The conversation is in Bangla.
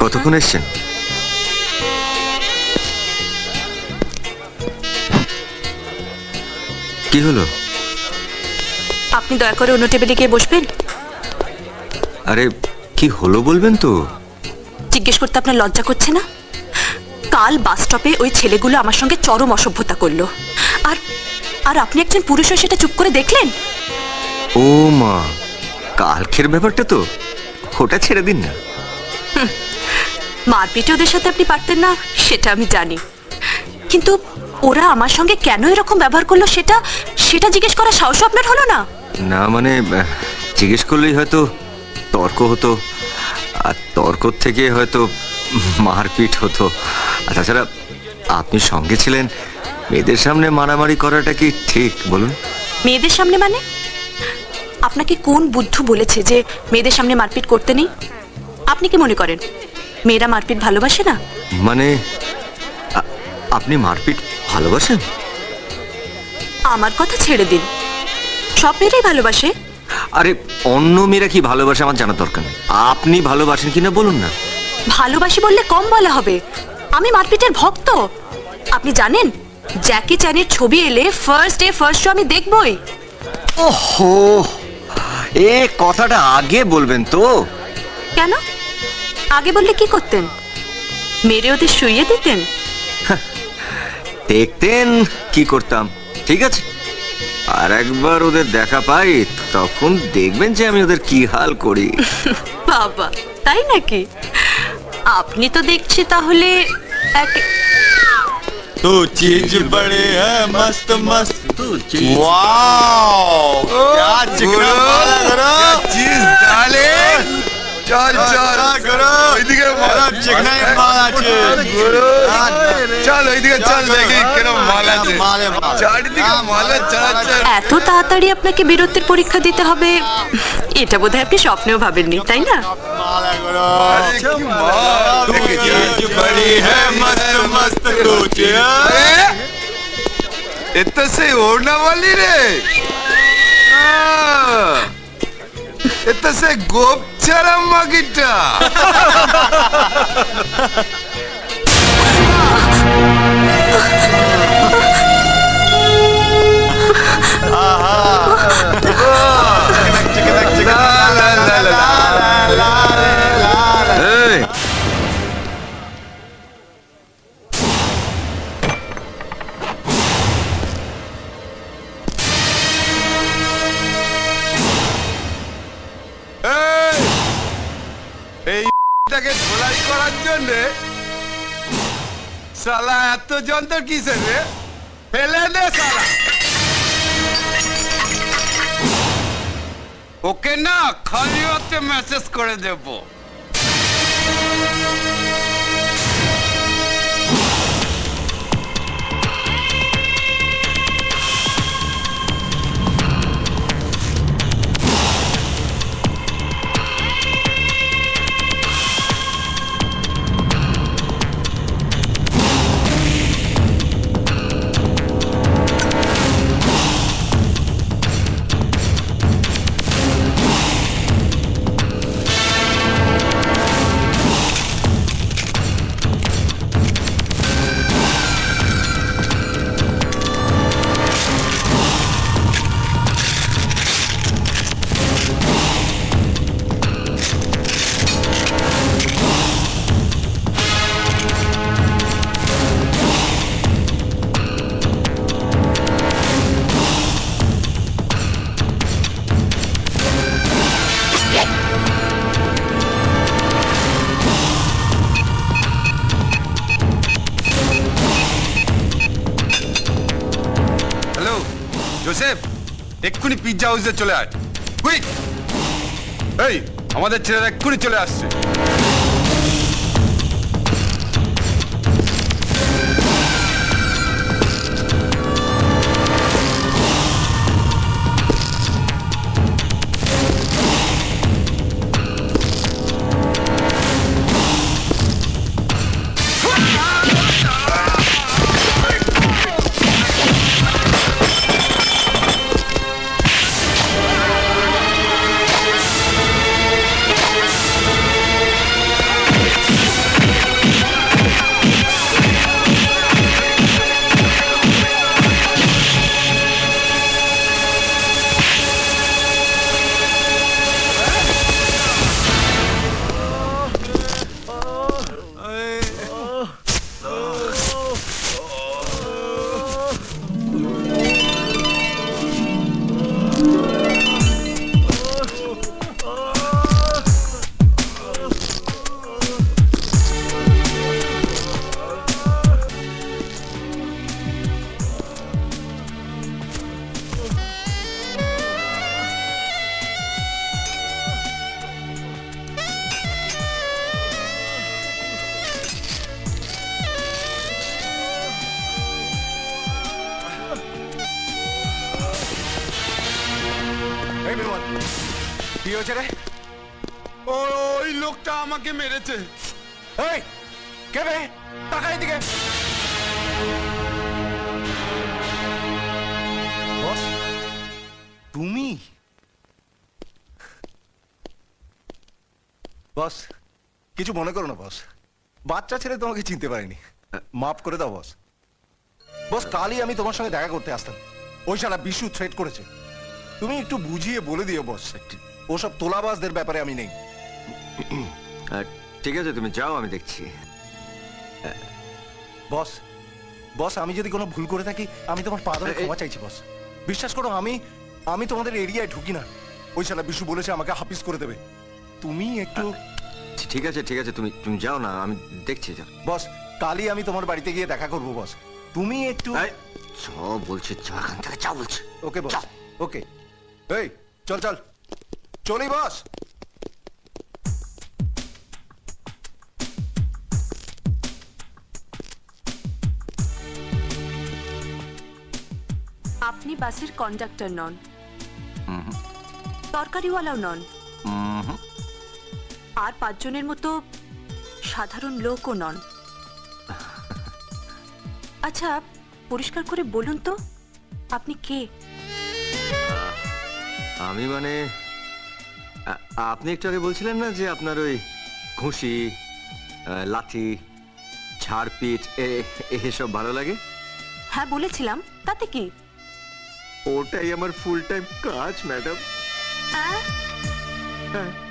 কতক্ষণ এসছেন? কি হলো? আপনি দয়া করে অন্য টেবিলে গিয়ে বসবেন। আরে কি হলো বলবেন তো? জিজ্ঞেস করতে আপনার লজ্জা করছে না? কাল বাস স্টপে ওই ছেলেগুলো আমার সঙ্গে চরম অসভ্যতা করল। আর আর আপনি একজন পুরুষ হয়ে সেটা চুপ করে দেখলেন? ও মা কালকের ব্যাপারটা তো ওটা ছেড়ে দিন না। মারপিটে ওদের সাথে আপনি পারতেন না সেটা আমি জানি। কিন্তু ওরা আমার সঙ্গে কেন এরকম ব্যবহার করল সেটা সেটা জিজ্ঞেস করার সাহস আপনার হলো না? না মানে জিজ্ঞেস করলেই হয়তো তর্ক হতো আর তর্ক থেকে হয়তো মারপিট হতো। আর তাছাড়া আপনি সঙ্গে ছিলেন মেয়েদের সামনে মারামারি করাটা কি ঠিক বলুন? মেয়েদের সামনে মানে? আপনাকে কোন বুদ্ধ বলেছে যে মেয়েদের সামনে মারপিট করতে নেই? আপনি কি মনে করেন? মেয়েরা মারপিট ভালোবাসে না? মানে আপনি মারপিট ভালোবাসেন? আমার কথা ছেড়ে দিন। সব মেয়েরাই ভালোবাসে। আরে অন্য মেয়েরা কি ভালোবাসে আমার জানার দরকার নেই। আপনি ভালোবাসেন কিনা বলুন না। ভালোবাসি বললে কম বলা হবে। আমি মারপিটের ভক্ত। আপনি জানেন? জ্যাকি চ্যানের ছবি এলে ফার্স্ট ডে ফার্স্ট শো আমি দেখবই। ওহো এ কথাটা আগে বলবেন তো। কেন? আগে বললে কি করতেন? মেরে ওদের শুইয়ে দিতেন? দেখতেন কি করতাম ঠিক আছে? আর একবার ওদের দেখা পাই তখন দেখবেন যে আমি ওদের কি হাল করি। বাবা তাই নাকি? আপনি তো দেখছি তাহলে এক तू चीज़ बड़े है मस्त मस्त। तू चीज़ वाओ क्या चिकना चीज़ डाले? চল চল ওইদিকে মাল আছে চল ওইদিকে চল দেখি কিরম মাল আছে চারিদিকে মালের চড়াচ্ছে এত তাড়াতাড়ি আপনাকে বীরত্বের পরীক্ষা দিতে হবে এটা বোধহয় আপনি স্বপ্নেও ভাবেননি তাই না এত সেই ওড়না বালি রে আহ, সে গোপ ছাড়া মাগিটা। সালা এত যন্ত্র কি রে? ফেলে দে সালা ওকে না খালি হতে মেসেজ করে দেব। জোসেফ এক্ষুনি পিৎজা হাউসে চলে আয়। কুইক এই আমাদের ছেলেরা এক্ষুনি চলে আসছে। কি হয়েছে রে? ওই লোকটা আমাকে মেরেছে। এই কে রে? টাকা এদিকে। তুমি? বস কিছু মনে করো না বস। বাচ্চা ছেলে তোমাকে চিনতে পারিনি। মাফ করে দাও বস। বস কালই আমি তোমার সঙ্গে দেখা করতে আসতাম। ওই সারা বিশু থ্রেট করেছে। তুমি একটু বুঝিয়ে বলে দিও বস। ওসব তোলাবাজদের ব্যাপারে আমি নেই। ঠিক আছে তুমি যাও আমি দেখছি। বস বস আমি যদি কোনো ভুল করে থাকি আমি তোমার পা ধরে ক্ষমা চাইছি বস। বিশ্বাস করো আমি আমি তোমাদের এরিয়ায় ঢুকি না। ওই শালা বিশু বলেছে আমাকে হাফিস করে দেবে। তুমি একটু ঠিক আছে ঠিক আছে তুমি তুমি যাও না আমি দেখছি যাও। বস কালই আমি তোমার বাড়িতে গিয়ে দেখা করব বস। তুমি একটু চ বলছে চ এখান থেকে চা বলছে। ওকে বস। ওকে। এই চল চল। চলি বস আপনি বাসের কন্ডাক্টর নন। তরকারিওয়ালাও নন। আর পাঁচজনের মতো সাধারণ লোকও নন। আচ্ছা পরিষ্কার করে বলুন তো আপনি কে? আমি মানে আপনি একটু আগে বলছিলেন না যে আপনার ওই ঘুষি আহ, লাঠি ঝাড়পিট এ- এসব ভালো লাগে? হ্যাঁ বলেছিলাম। তাতে কি? ওটাই আমার ফুল টাইম কাজ ম্যাডাম আহ, হ্যাঁ।